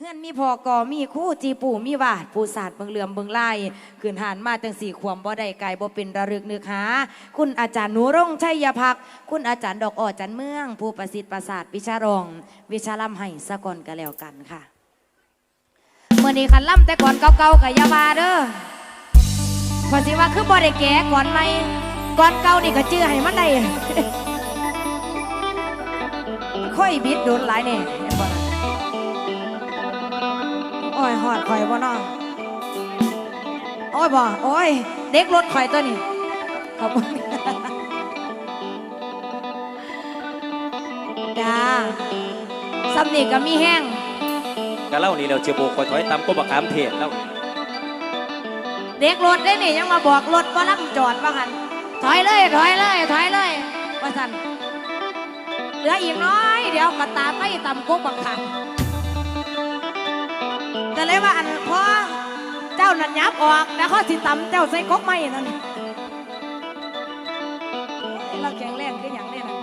เพื่อนมีพอกอมีคู่จีปู่มีวาดผู้ศาสตร์เบิงเหลื่อมเบิงไล่ขืนหานมาจังสี่ขวมบ่ได้ไกลบ่เป็นระลึกนึกหา คุณอาจารย์หนูร่งชัยพัก คุณอาจารย์ดอกอ้อจันเมือง ผู้ประสิทธิ์ประสาทวิชารอง วิชาล่ำให้สะก่อนก็แล้วกันค่ะเมื่อนี้คันล่ำแต่ก่อนเก่าๆกับยาบาเด้อพอสิว่าคือบ่ได้แก่ก่อนไหมก่อนเก่านี่ก็จื้อให้มันได้ค่อยบิดโดนหลายเนบ่ย อ้ยหอดข่อยบ่น้อโอ้ยบ่โอ้ย เด็กรถข่อยตัวนี้ขอบคุณจ้าซ้ำนี่ก็มีแห้งก็เล่านี่เราเชียโบคอยถอยตามก็บักขามเทศแล้วเด็กรถได้นี่ยังมาบอกรถว่าลัจอดว่ากันถอยเลยถอยเลยถอยเลยว่าสันเหลืออีกน้อย เดี๋ยวมาตามไม่ตำกุ๊กบักขันก็ เลยว่าอันพ่อเจ้านั่นยับออกแล้วเขาสิตำเจ้าใส่ก๊กไม่นั่นเราแข็งแรงคืออย่างนี้นะ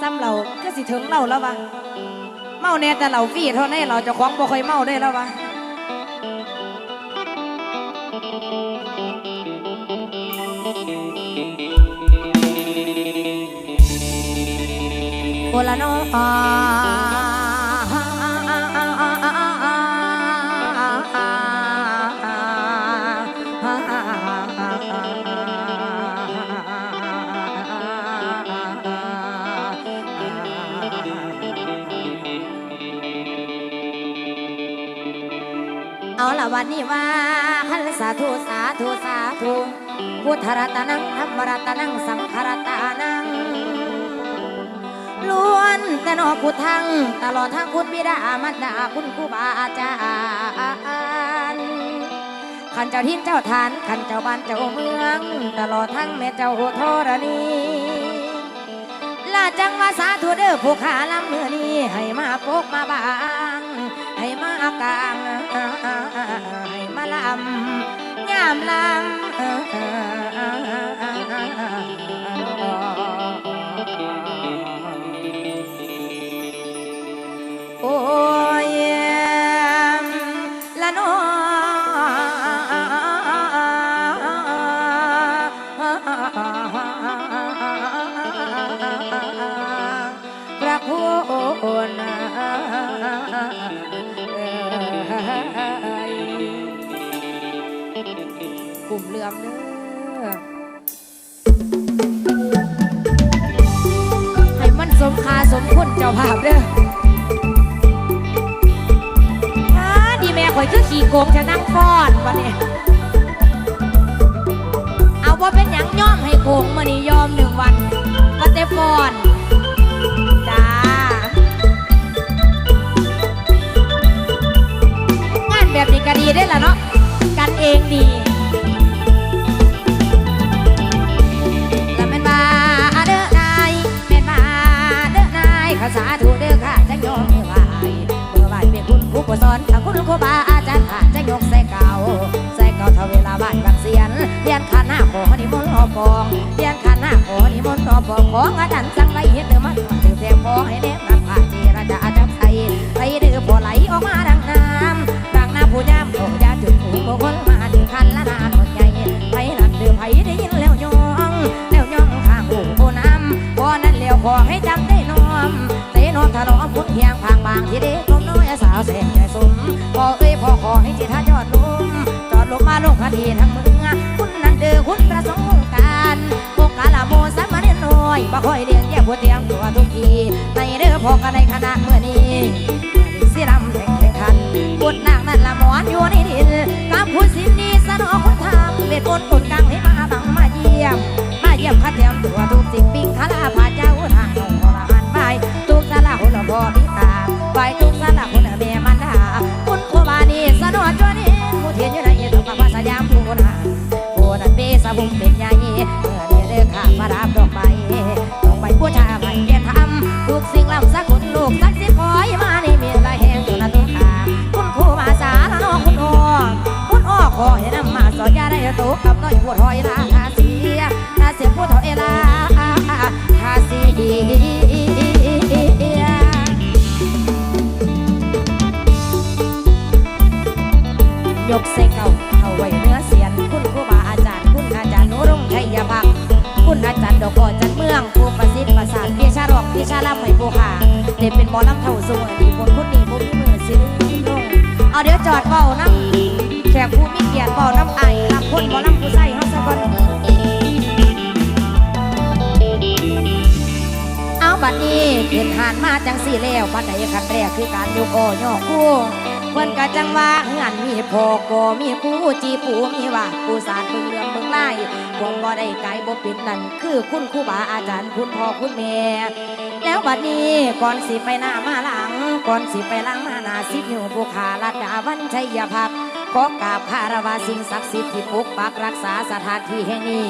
ซ้ำเราก็สิถึงเราแล้ววะเมาแน่แต่เราฟีเท่านี้เราจะคล้าของบ่ค่อยเมาได้แล้ววะโอละโนอา เอาขันนี้ว่าคันสาธุสาธุสาธุพุทธรัตนังธรรมรัตนังสังฆรัตนังล้วนแต่นอพุทธังตลอดทั้งคุณบิดามารดาคุณครูบาอาจารย์ขันเจ้าทินเจ้าทานขันเจ้าบ้านเจ้าเมือง ตลอดทั้งแม่เจ้าโทรณีลาจังมาสาธุเด้อผู้ขาลำเมื่อนี้ให้มาปกมาบางให้มากลางำยามลำ กลุ่มเรือมเด้อให้มันสมคาสมคุณเจ้าภาพเด้ออ้าดีแม่ข่อยคือขี่โกงจะนั่งฟ้อนวันนี้เอาว่าเป็นหยังย่อมให้โกงมานี่ยอมหนึ่งวันก็เตฟ้อนจ้างานแบบนี้ก็ดีได้ละเนาะกันเองดี ภาษาสาธุเด้อค่ะจะยอมมือไหวเมื่อไหวเป็นคุณครูผู้สอนถ้าคุณครูบาอาจารย์ข้าจะยกใส่เก่าใส่เก่าเท่าเวลาไหวบางเสียนเรียนขันหน้าขอนิมนต์อปองเรียนขันหน้าขอนิมนต์อปองของอาจารย์จังไรเฮ็ด ลงคดีทั้งเมืองคุณนั่นเด้อคุณประสงค์การโอกาลาโมสามเณรน้อยบ่ค่อยเลี้ยงแย่หัวเตียงตัวทุกทีในเด้อพอกันในคณะเมื่อนี้สิรำแข่งแข่งขันบทนางนั่นละมอนอยู่ในดินกับผู้สินดีสนองคนทำเบ็ดบนตุนกลางให้มาบังมาเยี่ยม มาเยี่ยมข้าเทียมตัวทุกสิ่งปิ้งคาราพาเจ้าทางของพระหันไปทุกสาระคนละพ่อพิตาไปทุกสาระคน นั้นเปสะบุงเป็นใหญ่เมื่อเดือเดือข้ามารับดอกไม้ดอกไม้ผู้ชายไม่เกียรทำทุกสิ่งลำสักคนลูกสักสิคอยมาในเมียละแห่งตัวละตัวขาคุณครูบาสาละน้องคุณโอคุณอ้อขอให้นำมาสอนยาได้ตกกับน้อยปวดหอยลาทาเสียทาเสียผู้เฒ่าเอลาทาเสียยกใส่เก่าเอา ดอกกอจันเมืองผู้ประสิทธิ์ประสานวิชารอกวิชาลำให้ผู้ขาเด็เป็นหมอลำเท่าสูงอดีคนคนนี้ผู้มีมือสิลืมลงเอาเดี๋ยวจอดเบาน้ำแขกผู้มีเกียรติเบาน้ำไอรับคนหมอลำผู้ใส่เฮาซะก่อนเอาบัดนี้ขึ้นหานมาจังสี่แล้วบัดใดคันแรกคือการยกโอยอคู่เพิ่นก็ จังว่าเฮือนมีพอก็มีกูจีปูมีว่าปูสารเบิ่งเรื่องเบิ่งไล่ความบ่ได้ไกลบ่ปิดนั่นคือคุณครูบาอาจารย์คุณพ่อคุณแม่แล้วบัดนี้ก่อนสิไปหน้ามาหลัง ก่อนสิไปหลังมาหน้าสิบอยู่ผู้ขาลัดดาวันชัยพักดิ์ขอกราบคารวะสิ่งศักดิ์สิทธิ์ที่ปกปักรักษาสถานที่แห่งนี้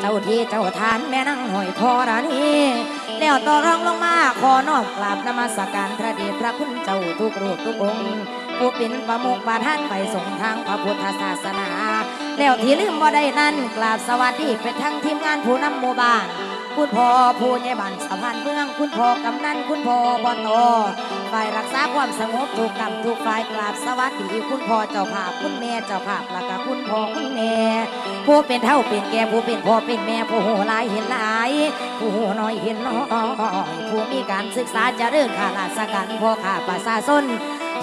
เจ้าที่เจ้าทานแม่นั่งหอยทอรานีแล้วต่อรองลงมาขอน้อมกราบนมัสการพระเดชพระคุณเจ้าทุกรูปทุกองค์ ผู้เป็นประมุขประธานไปส่งทางพระพุทธศาสนา แล้วที่ลืมบ่ได้นั้นกราบสวัสดีไปทั้งทีมงานผู้นำหมู่บ้าน คุณพ่อผู้ใหญ่บ้านสะพานเมือง คุณพ่อกำนันคุณพ่อบอนอฝ่ายรักษาความสงบถูกกรรมถูกฝ่ายกราบสวัสดีคุณพ่อเจ้าภาพคุณแม่เจ้าภาพแล้วก็คุณพ่อคุณแม่ผู้เป็นเท่าเป็นแก่ผู้เป็นพ่อเป็นแม่ผู้โหหลายเห็นหลาย ผู้โหน้อยเห็นน้อยผู้มีการศึกษาจะเรื่องขาราชการพ่อข้าประชาชน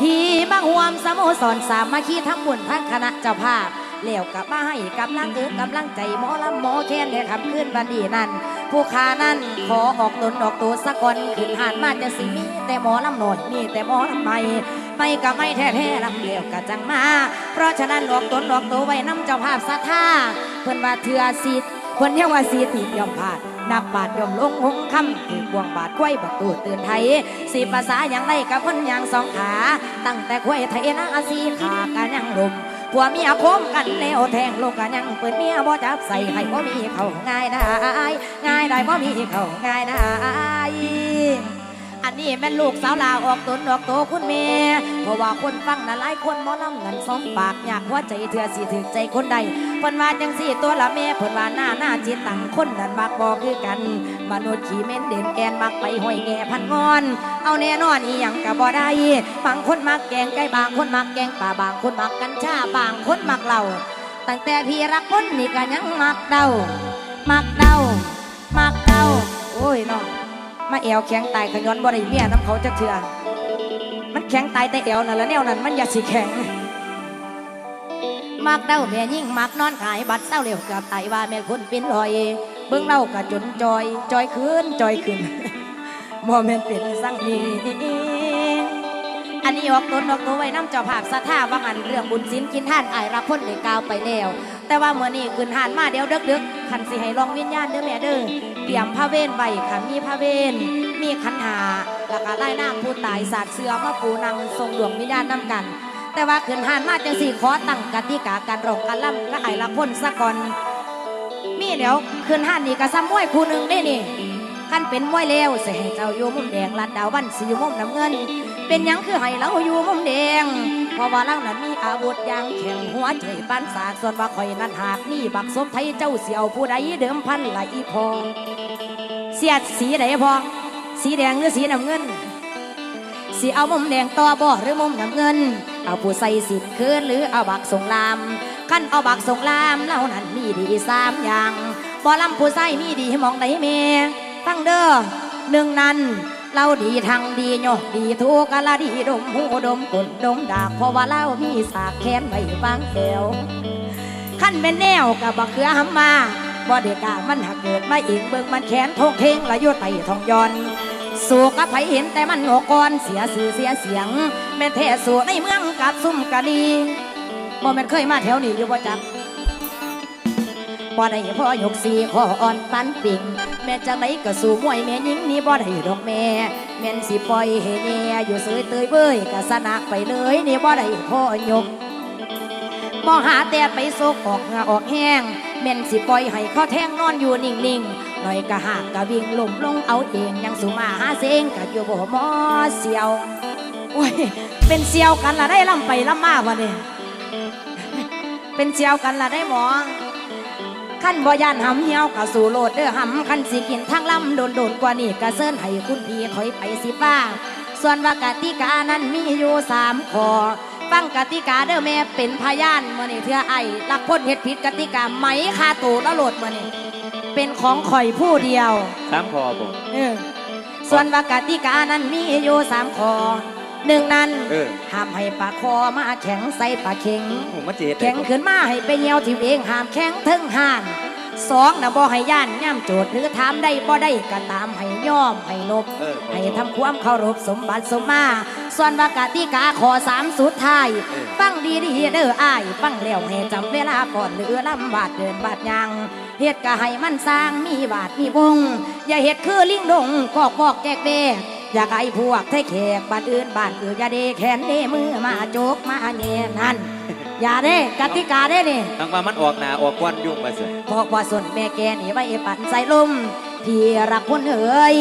ที่มาห่วมสโมสรสามัคคีทั้งบุญทั้งคณะเจ้าภาพแล้วกับมาให้กำลังเอิกกำลังใจหมอลำหมอแค้นในคำขึ้นวันดีนั้น ผู้ค้านั้นขอออกตนออกตัวสักคนขึ้นหานมาจะสิมีแต่หมอลำหน่อยมีแต่หมอลำใหม่ไม่กับไม่แท้ๆลำเดียวกะจังมา เพราะฉะนั้นออกตนออกตัวไว้น้ำเจ้าภาพศรัทธาเพิ่นว่าเถื่อสิทธิ์เพิ่นเรียกว่าสีติดยอมพลาด นักบาทยอมลงหงคำถือกวงบาทกล้วยบักตูดตื่นไทยสีภาษาอย่างไรกับคนอย่างสองขา ตั้งแต่กล้วยไทยนะสีขากันยังลมผัวเมียโคมกันแล้วแทงลูกกันยังเปิดเมียบ่จับใส่ให้บ่มีเขาง่ายได้ง่ายได้บ่มีเขาง่ายได้ อันนี้แม่ลูกสาวลาออกตนออกโตคุณแม่เพราะว่าคนฟังน่ะหลายคนมอลำเงินสองปากอยากหัวใจเถื่อสิถึกใจคนใดเพิ่นว่าจังสี่ตัวละแม่เพิ่นว่าหน้าหน้าจิตตังคนนั้นมักบ่คือกันมนุษย์ขี้เม่นเด่นแกนมักไปห้อยแง่พันงอน เอาแน่นอนอีหยังก็บ่ได้บางคนมักแกงไก่บางคนมักแกงป่าบางคนมักกัญชาบางคนมักเหล้าตั้งแต่พี่รักคนนี่ก็ยังมักเดามักเดามักเดาโอ้ยน้อง มาแอวแข็งตายขย้อนบ่ได้เมียน้ำเขาจะเถื่อมันแข็งตายแต่แอวนั่นและแนวนั้นมันอย่าสิแข็งมักเด้าแม่ยิ่งมักนอนขายบัตรเศร้าเร็วกับตายว่าแม่คนเป็นรอย เบิ่งเล่ากะจนจอย จอยขึ้นจอยขึ้นบ่แม่นเป็นสังนีอันนี้ออกต้นออกตัวไว้น้ำเจ้าภาพสถาว่างันเรื่องบุญศีลกินท่านอายรับพ้นได้กล่าวไปแล้ว แต่ว่าเมื่อนี้ขึ้นหานมาเดี๋ยวดึกๆขันสิให้ลองวิญญาณเด้อแม่เด้อเตรียมผ้าเวนไว้ค่ะมีผ้าเวนมีขันหาแล้วก็ไล่น้ำผู้ตายสาดเสือมาปูนังทรงดวงวิญญาณนำกัน แต่ว่าขึ้นหานมาจังสี่ขอตั้งกติกาการร้องการล่ำก็อายรับพ้นซะก่อนมีเดี๋ยวขึ้นหานนี่ก็ซ้ำมวยคู่หนึ่งได้นี่ขันเป็นมวยเลวสิให้เจ้าอยู่มุมแดงลัดดาววันสีอยู่มุมน้ำเงิน เป็นยังคือให้เราอยู่มุมแดง เพราะว่าเรานั้นมีอาวุธอยางแข็งหัวใจปานสากส่วนว่าข่อยนั้นหากนี่บักศพไทยเจ้าเสียวผู้ใดเดิมพันไหลพอเสียดสีใดพอสีแดงหรือสีน้ำเงินสีเอามุมแดงต่อบ่หรือมุมน้ำเงิน เอาผู้ใส่สินคืนหรือเอาบักสงลามขั้นเอาบักสงลามเล่านั้นมีดีสามอย่างบ่ลำผู้ใส่มีดีมองใดเมฟังเด้อหนึ่งนั้น เราดีทางดีโยดีทุกกะละดีดมหูดมกลดมดากเพราะว่าเรามีสากแขนไว้ฟังแถวขั้นเป็นแนวกับบักเขือหำมาบ่เด็กามันหักเกิดมาเองเบิ่งมันแขนทงเทงละโยไตทองยอนสู่กับไผเห็นแต่มันโงกอนเสียสื่อเสียเสียงแม่นแท้สู่ในเมืองกับซุ่มกะลีบ่แม่นเคยมาแถวนี้อยู่บ่จักบ่ได้พ่อยกสีขออ่อนปันปิ่ง แม่จังไดก็สู่มวยแม่ยิงนี่บ่ได้ดอกแม่ แม่นสิปล่อยให้แย่อยู่เสยเตยเบ้ยก็สนะไปเลยนี่บ่ได้พ่อยกมองหาแต่ไปโซกออกเหงาออกแห้งแม่นสิปล่อยให้เขาแทงนอนอยู่นิ่งๆหน่อยก็หากก็วิ่งลุ่มลงเอาเองยังสุมาหาเสงก็อยู่บ่หมอเสียวโอ้ยเป็นเสียวกันละได้ลำไปลำมาวะเนี่ยเป็นเสียวกันละได้หมอ ขั้นบ่ยานหำเหี่ยวก็สู่โลดเด้อหำขั้นสิกินทางลำโดนโดนๆกว่านี่ก็เซินให้คุณพี่ถอยไปสิป้า ส่วนว่ากติกานั้นมีอยู่สามข้อไปฟังกติกาเด้อแม่เป็นพยานมื่อนี่เทื่อไอ้ลักพ้นเฮ็ดผิดกติกาไหมคาตูแล้วโหลดมื่อนี่เป็นของข่อยผู้เดียวสามพอบ่เออส่วนว่ากติกานั้นมีอยู่สามข้อ หนึ่งนั้นเออ ห้ามให้ปากคอมาแข็งใส่ปากเข็งโอ้มันสิเฮ็ดได้แข็งขึ้นมาให้ไปเหี่ยวที่เองห้ามแข็งถึงห่านสองนะบ่ให้ย่านย่ำโจทย์หรือถามได้บ่ได้ก็ตามให้ย่อมให้นบเออ ให้ทำความเคารพสมบัติสมมาส่วนว่ากติกาขอสามสุดท้าย เออ ฟังดีๆเด้ออ้าย ฟังแล้วให้จำเวลาก่อนเหลือลำบาดเดินบาดยางเฮ็ดก็ให้มันสร้างมีบาดมีวง อย่าเฮ็ดคือลิงดงกอกบอกแจกเบ อยากให้พวกไทยแขกบ้านอื่นบ้านอื่นอย่าเดแขนเดมือมาโจกมาเยนั่นอย่าเด้กติกาเด้นี่ทางว่ามันออกหน้าออกควันยุ่งไปเสิบอกว่าส่วนแม่แกนี่ไว้ปั่นใส่ลมพี่รักคนเอ๋ย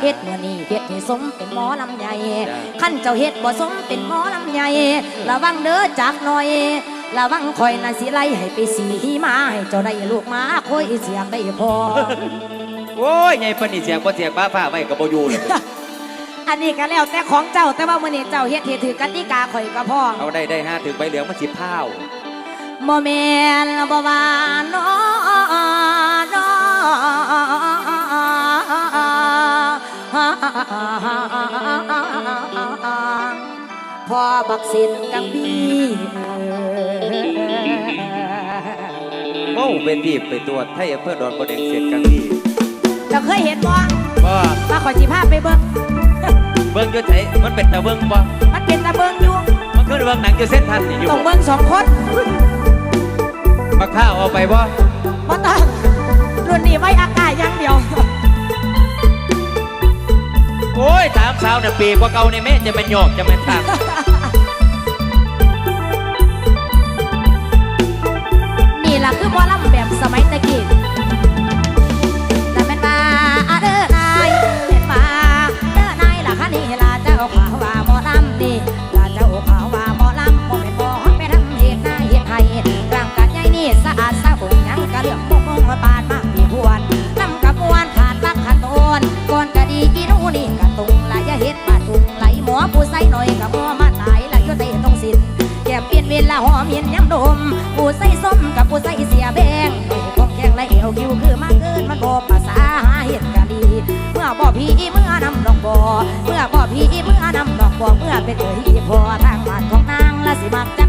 เฮ็ดเมื่อนี้เฮ็ดให้สมเป็นหมอลำใหญ่ขั้นเจ้าเฮ็ดบ่สมเป็นหมอลำใหญ่ระวังเด้อจักหน่อยระวังคอยน่ะสิไล่ให้ไปสีมาให้เจ้าได้ลูกหมาคอยเสียงได้พอโอ้ยไงปานนี่เสียงบ่เสียงบ้าผ้าไว้ก็บ่อยู่เลย อันนี้ก็แล้วแต่ของเจ้าแต่ว่ามื้อนี้เจ้าเฮ็ดให้ถือกติกาข่อยก็พอเอาได้ได้ห้าถึงใบเหลืองมันสิพาวบ่แม่นบ่ว่าน้อน้อพอบักสินกับพี่โอ้เป็นที่ไปตรวจไทยอำเภอดอนบ่แดงเสร็จกันที่เจ้าเคยเห็นบ่บ่ว่าขอยสิพาไปเบิ่ง เบิ่งอยู่ไสมันเป็นตาเบิ่งบ่มันเป็นตาเบิ่งอยู่มันคือเบิ่งหนังอยู่เส้นทันนี่อยู่ต้องบ่เบิ่งสองคนบักข้าวเอาไปบ่บ่ต้องรุ่นนี้ไว้อากาศอย่างเดียวโอ้ยถามสาวน่ะปีกว่าเก่านี่แม่จะเป็นหยอกจะเป็นทางนี่ล่ะคือหมอลำแบบสมัยตะกี้ ผู้ใส่ส้มกับผู้ใส่เสียแบงหน่องแข็งและเอวคิวคือมาเกินมันบ่ภาษาหาเห็ดกะดี เมื่อบ่พี่เมื่อนำดอกบ่เมื่อบ่พี่เมื่อนำดอกบ่เมื่อเป็นเอ๋ยพอทางบ้านของนางละสิมักจา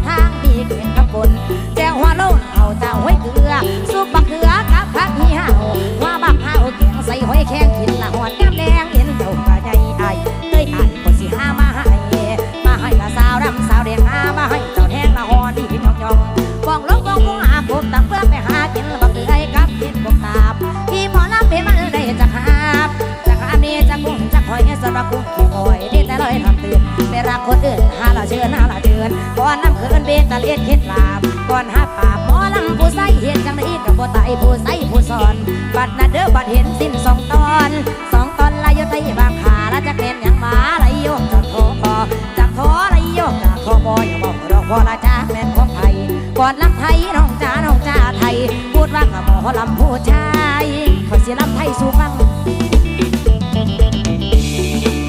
ะเลียดเข็ดลาบก่อนหาปาบหมอลำผู้ใส่เห็นจังได้กับบ่ไตผู้ใส่ผู้สอน บัดนั้นเด้อบัดเห็นสิ้นสองตอนสองตอนละยศไตบางขาละจักเล่นยังมาละโยมจนโทคอจับทอละโยมจากคอบอยบอกดอกพอละจ้าแม่นของไทยก่อนลำไทยน้องจ้าน้องจ้าไทย พูดว่ากับหมอลำผู้ชายขอเสียลำไทยสู่ฟัง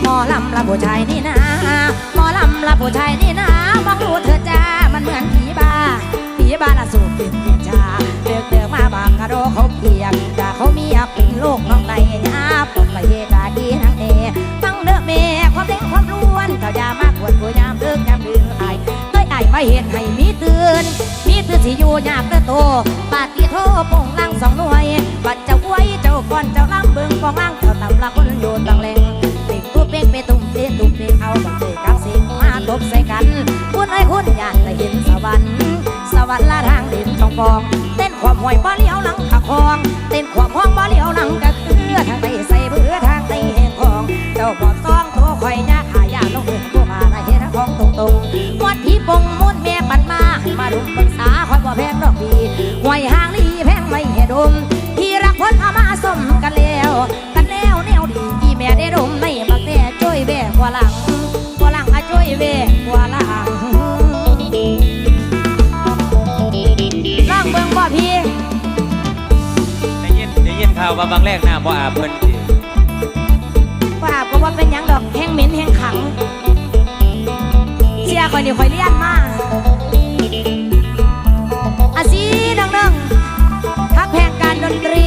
หมอลำละผู้ชายนี่นะหมอลำละผู้ชายนี่นะมองดูเธอ ลูกน้องในยาปลดไปเฮกาดีนังเอฟังเด้อเมความเล่นความล้วนเจ้าอยามากวนกูยามเลิกยามดื้อไอเอ้ยไอไม่เห็นให้มีเตือนมีเตือนสิอยู่ยากเด้อโตปาติโทปงลังสองหน่วยบัดเจ้าไว้เจ้าก่อนเจ้าลังเบิ่งกองลังเจ้าตำละคนอยู่ตังแรงเด็กตัวเป้งไปตุ้มเต้นตุ้มเต้นเอาบักเตะกับสิงมาตบใส่กันคุณไอ้คุณอยากได้เห็นสวรรค์สวรรค์ละทางดิน ฟอง เต้นความห่วยบ่เลี้ยวหลังขะคอง เต้นความห้องบ่เลี้ยวหลังกะเคือทางใดใส่เบื่อทางใดแห่งของ เจ้าบอดซองตัวข่อยยาขายาลงเอื่นกูมาได้เห็นของตรงตรงวัดพี่ปงมุนแม่ปันมาให้มาดุมปรึกษาคอยบ่แพงดอกบีห่วยห่างลีแพงไม่ให้ดมที่รักพ้นเอามาสมกันแล้ว ว่าบางแรกหน้าบ่อาบเพิ่นสิว่าเพราะว่าเป็นยังดอกแห้งเหม็นแห้งขังเชียร์คอยนี่คอยเลี้ยนมาอาซีน้องน้องทักแพงการดนตรี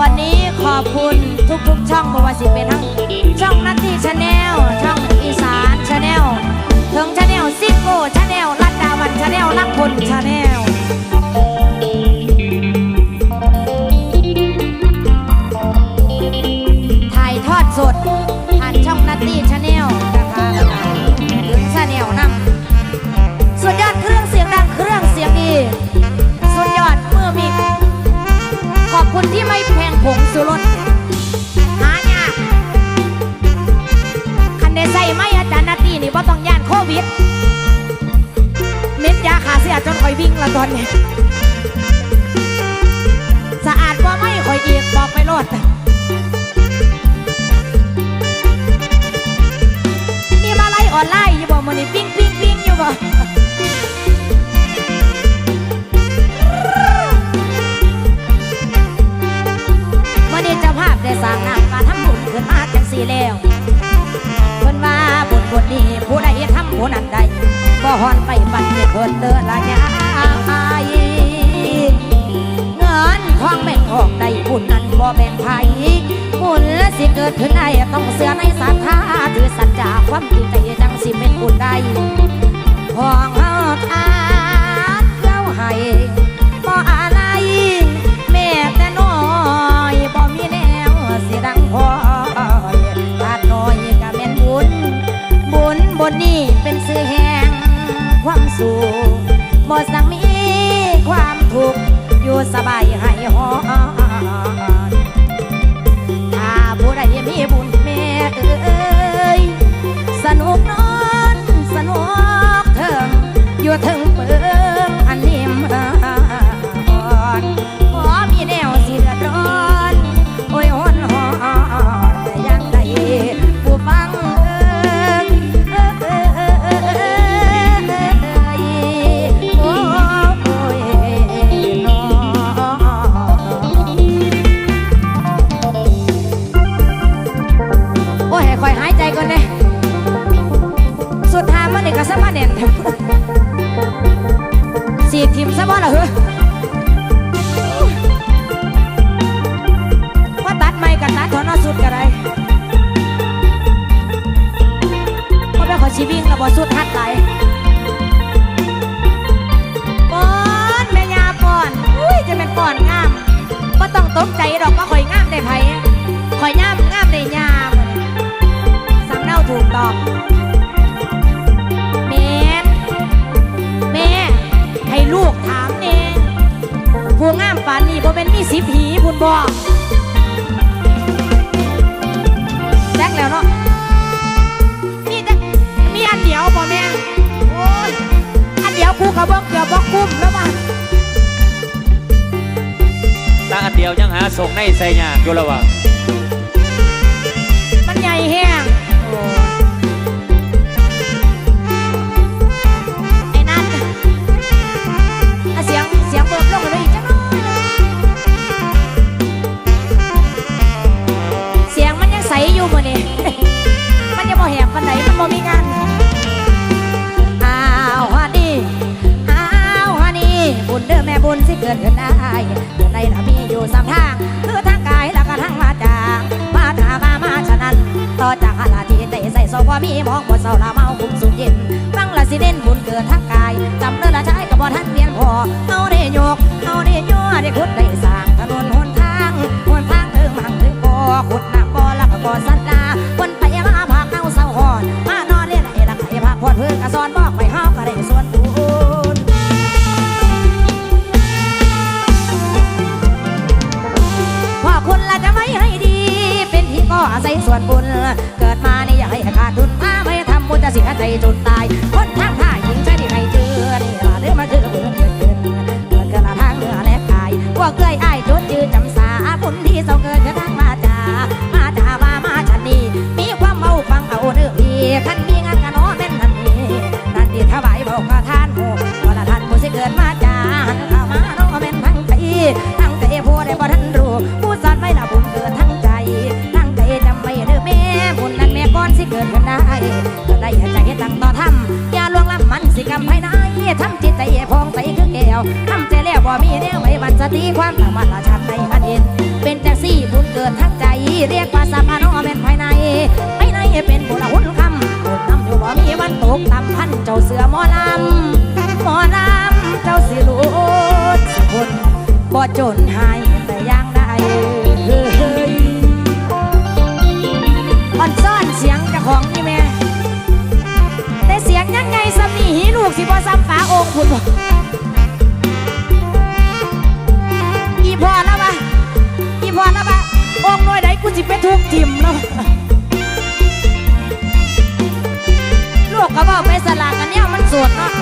วันนี้ขอบคุณทุกทุกช่องบวาสิเป็นทั้งช่องนัตตี้ชาแนลช่องอีสานชาแนลถึงชาแนลซิโก้ชาแนลรัดดาวันชาแนลรักพลชาแนล ผงสุรสหายากคันได้ใส่ไม่อาจารย์นาตีนี่ว่าต้องย่านโควิด เม็ดยาขาเสียจนคอยวิ่งละตอนนี้สะอาดว่าไม่คอยอีกบอกไปโลดมีมาไล่ออนไลน์อยู่บ่มันนี่ปิ้งปิ้งปิ้งอยู่บ่ ได้สร้างน้ำมาทำบุญขึ้นมาจังสี่แล้วเพิ่นว่าบุญบุญนี้ผู้ใดทำผู้นั้นใดบ่ฮอนไปปันเพิ่นเดินละยายเงินทองแบ่งออกได้บุญนั้นบ่แบ่งไผบุญสิเกิดขึ้นได้ต้องเสือในศรัทธาถือสัจจะความจริงใจจังสิเป็นบุญได้ของ สุขบ่สังมีความทุกข์อยู่สบายให้หอนถ้าผู้ใดมีบุญแม่เอ้ยสนุกนอนสนุกเถิงอยู่ถึงเปิด เดียวยังหาส่งในใส่ยากอยู่แล้ววะมันใหญ่แห้งไอ้นั่นเสียงเสียงเบิกลงเลยอีจังน้อยเสียงมันยังใสอยู่บ่นี่มันยังบ่แหบปานไหนมันบ่มีงานอ้าวฮานี่อ้าวฮานี่บุญเด้อแม่บุญสิเกิดขึ้นได้ นะมีอยู่สามทาง คือทางกายแล้วก็ทางมาจามาจามามาฉะนั้น ต่อจากหลาที่ได้ใส่ซอกว่ามีมองบนเสาละเมาคุ้มสุขเย็นฟังละสิเด่นบุญเกิดทางกายจำเนื้อละใช้กับบ่ทันเมียนพอเอาได้โยกเอาได้ยัวได้ขุดได้สร้างถนนหนทางหนทางถึงมังถึงบ่อขุดน้ำบ่อแล้วก็บ่อสัตว์ลาคนไปมาพาเข้าเศร้าหอนมานอนเล่นไอ้ละไอ้พักพอดเพื่อนกะสอนบอกไปห้าก็ได้ส่วนบุญ กต่ำพันเจ้าเสือหมอลำหมอลำใจสิรู้สิคนบ่จนหายแต่ยังได้เฮ้ยอ่อนซ่อนเสียงเจ้าของนี่แม่แต่เสียงยังไงซ้ำนีหีลูกสิบ่ซ้ำฝาองคุณบ่อีพอแล้วปะอีพอแล้วปะองน้อยใดกูสิไปทุกทิมแล้ว ลูกก็บอกไปสลากกันเนี่ยมันสวดเนาะ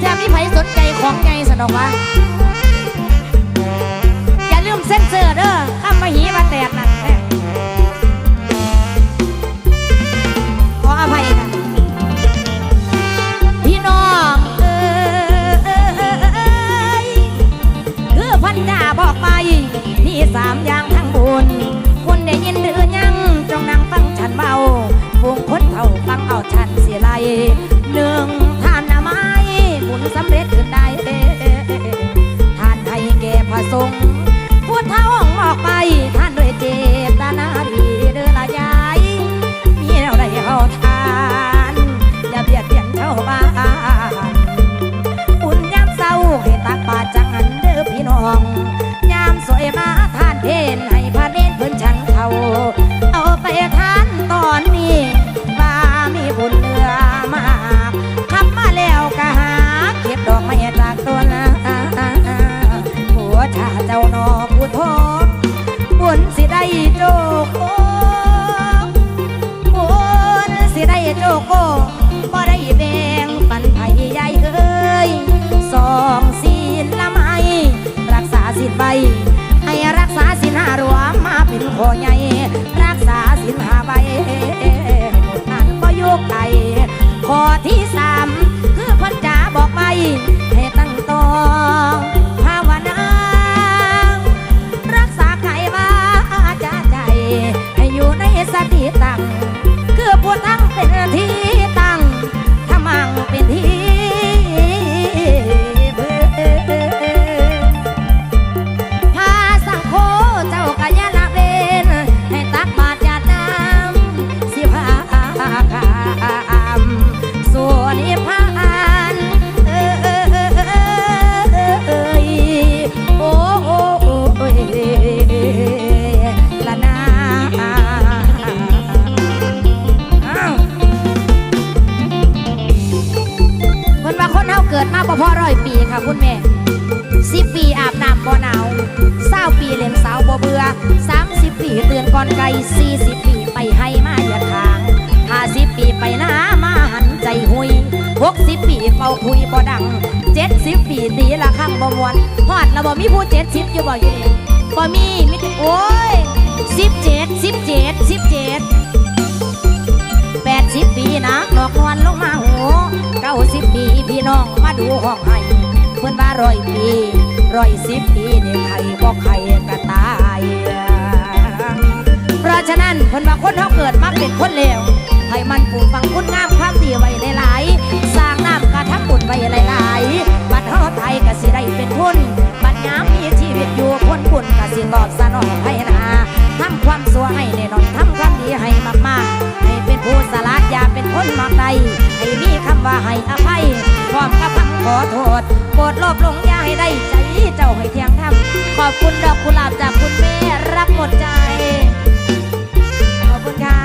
แทบมีไผสนใจของไงสนอกว่าอย่าลืมเส้นเซอร์เด้อข้ามมาหีมาแตกนั่นแหละขออภัยค่ะพี่น้องเอ้ยคือพันดาบอกไปพี่สามอย่าง อร้อยปีค่ะคุณแม่สิปีอาบน้ำบ่หนาวเศร้าปีเล่นสาวบ่เบื่อสามสิบปีเตือนก่อนไกลสี่สิบปีไปให้มาอย่าทางห้าสิบปีไปหน้ามาหันใจหุยหกสิบปีเป่าคุยบ่ดังเจ็ดสิบปีตีละครั้งบ่มวนฮอดล้วบ่มีผู้เจ็ดสิบอยู่บ่อยู่นี่บ่มีมิตรโอ้ยสิบเจ็ดสิบเจ็ดสิบเจ็ด สิบปีนะดอกนวลลงมาหูเก้าสิบปีพี่น้องมาดูห้องให้เพื่อนว่าร้อยปีร้อยสิบปีเนี่ยใครบอกใครก็ตาย เพราะฉะนั้นเพิ่อนว่าคนเขาเกิดมาเป็นคนเลวให้มันปลูกฝังคุณงามความดีไว้หลายๆสร้างน้ำกระทำบุญไว้หลายๆบัดเฮาไทยก็สิได้เป็นทุนบัดยามมีชีวิตอยู่คนบุญก็สิตอบสนองให้นา ขอโทษโปรดลบลงอย่าให้ได้ใจเจ้าให้เที่ยงธรรมขอบคุณดอกกุหลาบจากคุณแม่รักหมดใจขอบคุณค่ะ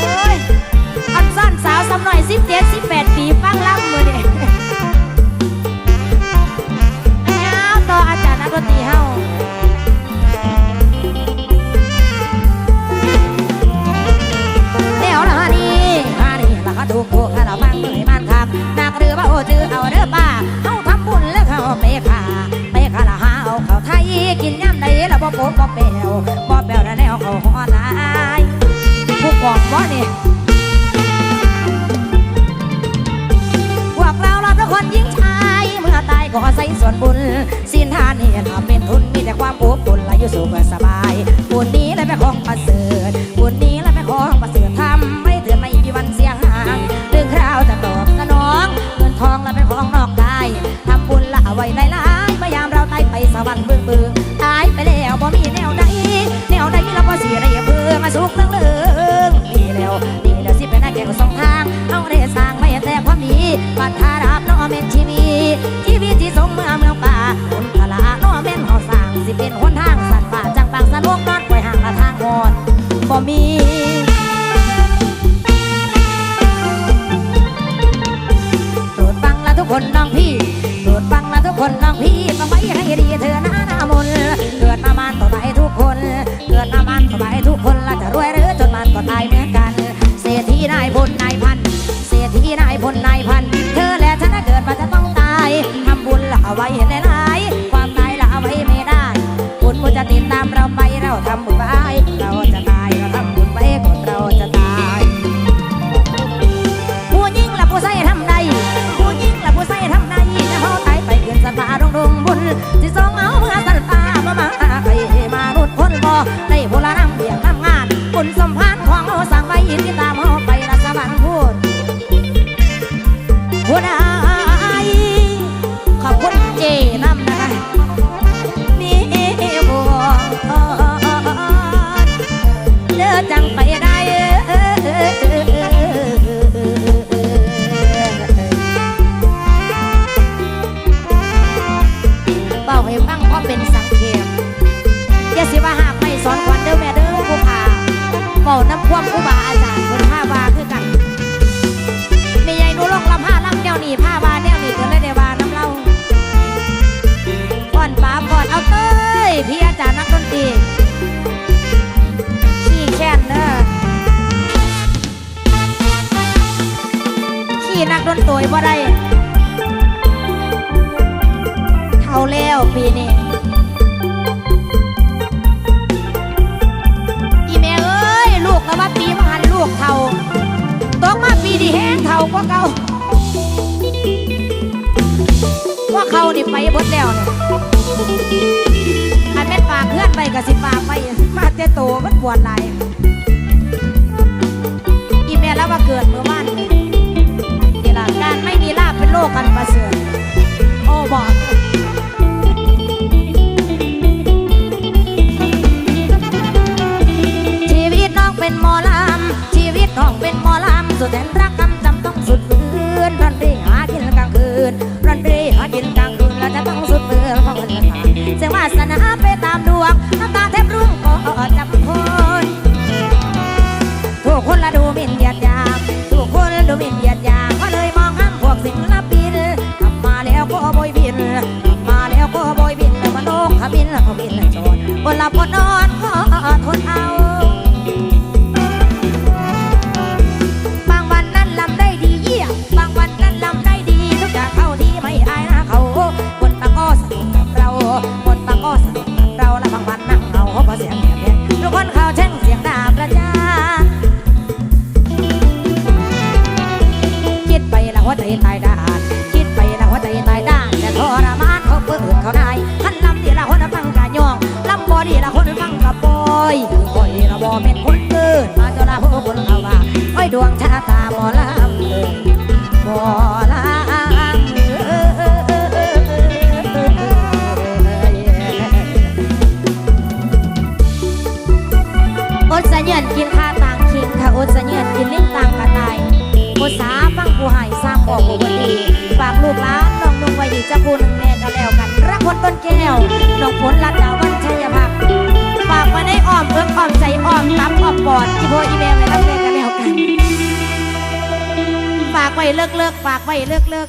โอ้ยอันซ่อนสาวสำหน่อยสิบเจ็ดสิบแปดปีฟังล่ำมือเนี่ยเอาต่ออาจารย์นักดนตรีเฮาเดี๋ยวละฮานี่ฮานี่ละฮาดูโคคาราฟังเลย อบ่าโอจือเอาเรือป้าเฮาทำบุญแล้วเขาไปขาไปขาละหาเอาเขาไทยกินย่ำใดละบ่โป๊บ่แปวบ่แปวแล้วแนวเขาหอลายผู้กองบ่นี่พวกเราเราทุกคนยิ่งชายเมื่อตายก็ใส่ส่วนบุญสินทานนี่ทำเป็นทุนมีแต่ความอบอุ่นและอยู่สุขสบาย สิว่าหากไม่สอนวัญเด้อแม่เด้อผู้พาเบาน้ำความผู้บาอาจารย์คนผ้าวาคือกันมีใหญ่นูลงลำผ้าลำแนวนี่ผ้าวาแนวนี่เกิดเลยได้วาน้ำเล่าก่อนป้าก่อนเอาเต้ยพี่อาจารย์นักดนตรีขี้แค้นเด้อขี้นักดนตรีบ่ได้เท่าแล้วปีนี้ แห้งเท่ากว่าเก่าว่าเขานี่ไปบดแล้วเนี่ยอันแม่นฝากเพื่อนไปกับสิฝากไป มาเตโตมันปวดไหลยอีแม่แล้วว่าเกิดเมื่อวานนี่นี่ล่ะการไม่มีลาบเป็นโลกกันประเสริฐ ดมาจนละหัวบนเขาว่าโอ้ยดวงชะตาหมอลำเอ่ยหมอลำเอ่ยอดเสะเนียนกินข้าต่างคิงถ้าอดเสะเนียนกินลิ้นต่างกระต่ายโอสาฟังผู้หายสร้างบอกผู้บดีฝากลูกหลานน้องนุ่งไว้ดีจะพูหนึ่งแม่ก็แล้วกันรักคนต้นแก้วน้องฝนรัดดาวันชัยพักดิ์ ฝากไว้อ้อมเอื้ออ้อมใจอ้อมตับอ้อมปอดอีโพอีแม่ไว้รับแม่ก็แล้วกัน ฝากไว้เลิกเลิกฝากไว้เลิกเลิก